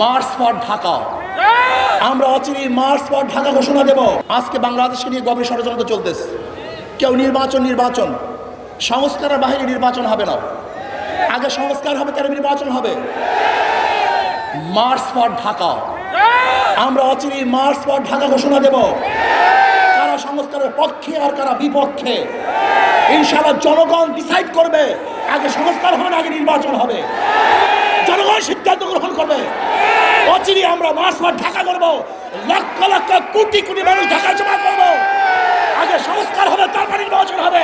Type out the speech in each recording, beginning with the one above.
March for Dhaka. আমরা অচিরে March for Dhaka ঘোষণা দেব। আজকে বাংলাদেশকে নিয়ে গভীর ষড়যন্ত্র চলতেছে। কেউ নির্বাচন নির্বাচন। সংস্কারের বাহিনী নির্বাচন হবে না। আগে সংস্কার হবে তার নির্বাচন হবে। March for Dhaka. আমরা অচিরে মার্চ ফর ঢাকা ঘোষণা দেব। কারা সংস্কারের পক্ষে আর কারা বিপক্ষে? ইনশাআল্লাহ জনগণ ডিসাইড করবে। আগে সংস্কার হবে না, আগে নির্বাচন হবে। জনগণ সিদ্ধান্ত গ্রহণ করবে। আমরা মাস মাস ঢাকা করব। লক্ষ লক্ষ কোটি কোটি মানুষ ঢাকা জমা করব। আগে সংস্কার হবে তারপর নির্বাচন হবে।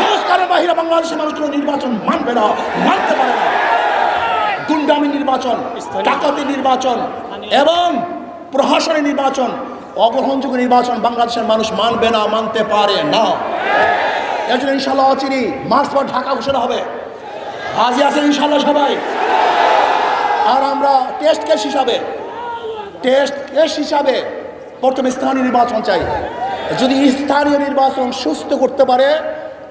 সংস্কারের বাহিরে বাংলাদেশের মানুষ কোনো নির্বাচন মানবে না মানতে পারে না। গুন্ডামি নির্বাচন ডাকাতি নির্বাচন এবং প্রহসনের নির্বাচন অগ্রহণযোগ্য নির্বাচন বাংলাদেশের মানুষ মানবে না মানতে পারে না। এর জন্য ইনশাল্লাহ অচিরি মার্চ পর ঢাকা ঘোষণা হবে। আজই আছেন ইনশাল্লাহ সবাই? টেস্ট কেস হিসাবে, টেস্ট কেস হিসাবে প্রথমে স্থানীয় নির্বাচন চাই। যদি স্থানীয় নির্বাচন সুস্থ করতে পারে,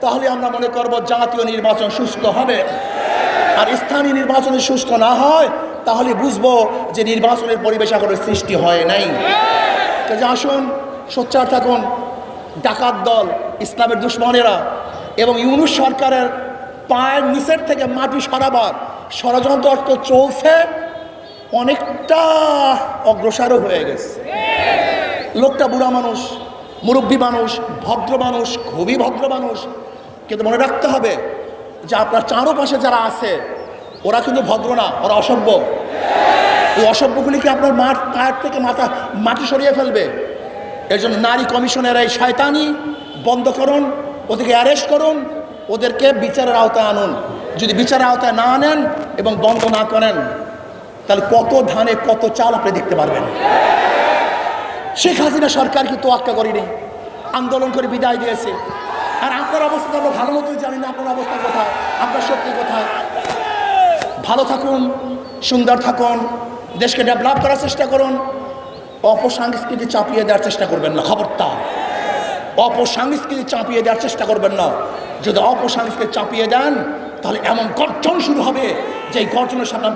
তাহলে আমরা মনে করব জাতীয় নির্বাচন সুস্থ হবে। আর স্থানীয় নির্বাচনে সুস্থ না হয়, তাহলে বুঝব যে নির্বাচনের পরিবেশ এখনও সৃষ্টি হয় নাই। কাজে আসুন, সোচ্চার থাকুন, ডাকাত দল, ইসলামের দুশ্মনেরা এবং ইউনুস সরকারের পায়ের নিচের থেকে মাটি সরাবার ষড়যন্ত্র চলছে। অনেকটা অগ্রসরও হয়ে গেছে। লোকটা বুড়া মানুষ, মুরব্বী মানুষ, ভদ্র মানুষ, খুবই ভদ্র মানুষ। কিন্তু মনে রাখতে হবে যে আপনার চারোপাশে যারা আছে, ওরা কিন্তু ভদ্র না, ওরা অসভ্য। এই অসভ্যগুলিকে আপনার মাঠ, পায়ের থেকে মাথা, মাটি সরিয়ে ফেলবে? এর জন্য নারী কমিশনের এই শয়তানি বন্ধ করুন ওদেরকে অ্যারেস্ট করুন, ওদেরকে বিচারের আওতায় আনুন। যদি বিচারের আওতায় না আনেন এবং বন্ধ না করেন তাহলে কত ধানে, কত চাল আপনি দেখতে পারবেন? শেখ হাসিনা সরকার কি তোয়াক্কা করেনি? আন্দোলন করে বিদায় দিয়েছে। আর আপনার অবস্থা আমরা ভালো মতোই জানি না, আপনার অবস্থা কোথায়, আপনার শক্তি কোথায়? ভালো থাকুন, সুন্দর থাকুন, দেশকে ডেভেলপ করার চেষ্টা করুন, অপসংস্কৃতি চাপিয়ে দেওয়ার চেষ্টা করবেন না, খবরদার। অপসংস্কৃতি চাপিয়ে দেওয়ার চেষ্টা করবেন না। যদি অপসংস্কৃতি চাপিয়ে দেন, তাহলে এমন গর্জন শুরু হবে যে গর্জনের সামনে